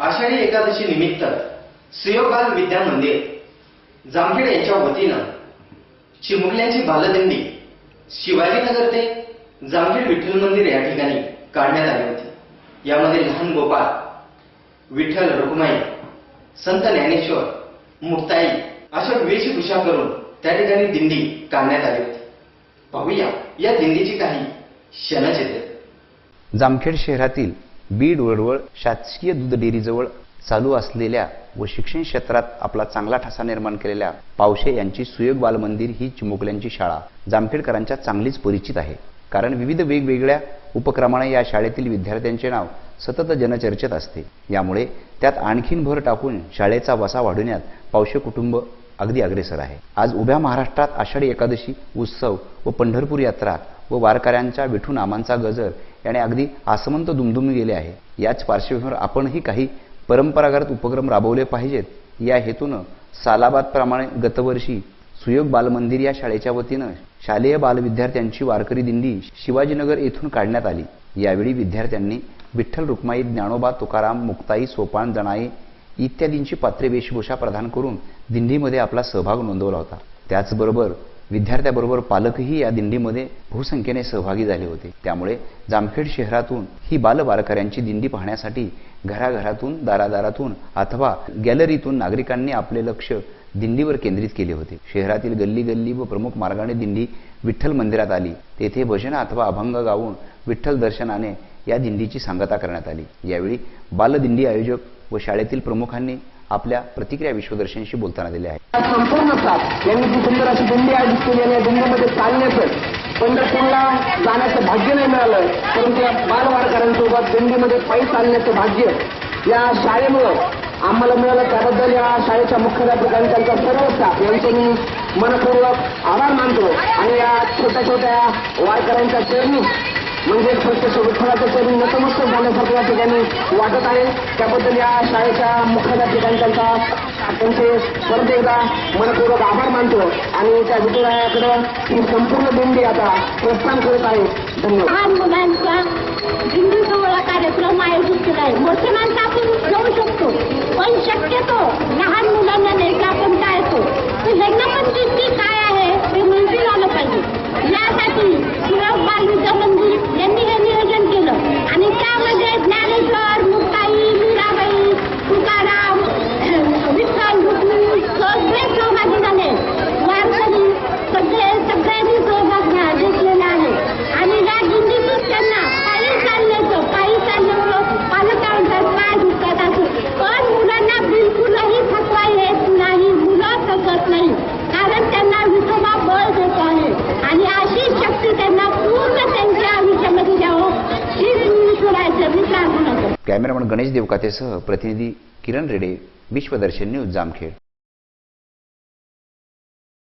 आषाढी एकादशी निमित्त सुयोगाल विद्या मंदिर. जामखेड यांच्या वतीनं चिमुकल्यांची बालदिंडी शिवाजीनगर ते जामखेड विठ्ठल मंदिर या ठिकाणी काढण्यात आली होती. यामध्ये लहान गोपाळ विठ्ठल रुक्माई संत ज्ञानेश्वर मुक्ताई अशा वेशभूषा करून त्या ठिकाणी दिंडी काढण्यात आली होती. पाहूया या दिंडीची काही क्षणचित्रे. जामखेड शहरातील बीड वळवळ शासकीय दूध डेअरीजवळ चालू असलेल्या व शिक्षण क्षेत्रात आपला चांगला ठसा निर्माण केलेल्या पावशे यांची सुयोग बालमंदिर ही चिमुकल्यांची शाळा. जामखेडकरांच्या चांगलीच परिचित आहे. कारण विविध वेगवेगळ्या उपक्रमाने या शाळेतील विद्यार्थ्यांचे नाव सतत जनचर्चेत असते. यामुळे त्यात आणखीन भर टाकून शाळेचा वसा वाढवण्यात पावशे कुटुंब अगदी अग्रेसर आहे. आज उभ्या महाराष्ट्रात आषाढी एकादशी उत्सव व पंढरपूर यात्रा व वारकऱ्यांच्या विठू नामांचा गजर याने अगदी आसमंत दुमदुमी गेले आहे. याच पार्श्वभूमीवर आपणही काही परंपरागत उपक्रम राबवले पाहिजेत. या हेतूनं सालाबादप्रमाणे गतवर्षी सुयोग बालमंदिर या शाळेच्या वतीनं शालेय बालविद्यार्थ्यांची वारकरी दिंडी शिवाजीनगर येथून काढण्यात आली. यावेळी विद्यार्थ्यांनी विठ्ठल रुक्माई ज्ञानोबा तुकाराम मुक्ताई सोपान जनाई इत्यादींची पात्रे वेशभूषा प्रदान करून दिंडीमध्ये आपला सहभाग नोंदवला होता. त्याचबरोबर विद्यार्थ्याबरोबर पालकही या दिंडीमध्ये बहुसंख्येने सहभागी झाले होते. त्यामुळे जामखेड शहरातून ही बालबारकऱ्यांची दिंडी पाहण्यासाठी घराघरातून दारादारातून अथवा गॅलरीतून नागरिकांनी आपले लक्ष दिंडीवर केंद्रित केले होते. शहरातील गल्ली गल्ली व प्रमुख मार्गाने दिंडी विठ्ठल मंदिरात आली. तेथे भजन अथवा अभंग गाऊन विठ्ठल दर्शनाने या दिंडीची सांगता करण्यात आली. यावेळी बालदिंडी आयोजक व शाळेतील प्रमुखांनी आपल्या प्रतिक्रिया विश्वदर्शनशी बोलताना दिल्या आहेत. संपूर्ण साथ यांनी जी सुंदर अशी दिंडी आयोजित केली आणि या दिंडीमध्ये चालण्याचं पंढरपूरला जाण्याचं भाग्य नाही मिळालं परंतु या बालवारकऱ्यांसोबत दिंडीमध्ये पायी चालण्याचं भाग्य या शाळेमुळं आम्हाला मिळालं. त्याबद्दल या शाळेच्या मुख्याध्यापकांनी त्यांचा सर्व स्टाफ यांचे मी मनपूर्वक आभार मानतो आणि या छोट्या छोट्या वारकऱ्यांच्या चरणी म्हणजे प्रत्यक्ष विठ्ठलाच्या चरणी नसून झाल्यासारखं या ठिकाणी वाटत आहे. त्याबद्दल या शाळेच्या मुख्याध्यापकांनी त्यांचा त्यांचे परत एकदा मनपूर्वक आभार मानतो आणि त्या विठुरायाकडं ही संपूर्ण दिंडी आता प्रस्थान करत आहे. धन्यवाद. मुलांचा दिंडी कार्यक्रम आयोजित केला आहे. मोठे माणसं आपण जाऊ शकतो. कॅमेरामन गणेश देवकातेसह प्रतिनिधी किरण रेडे विश्वदर्शन न्यूज जामखेड.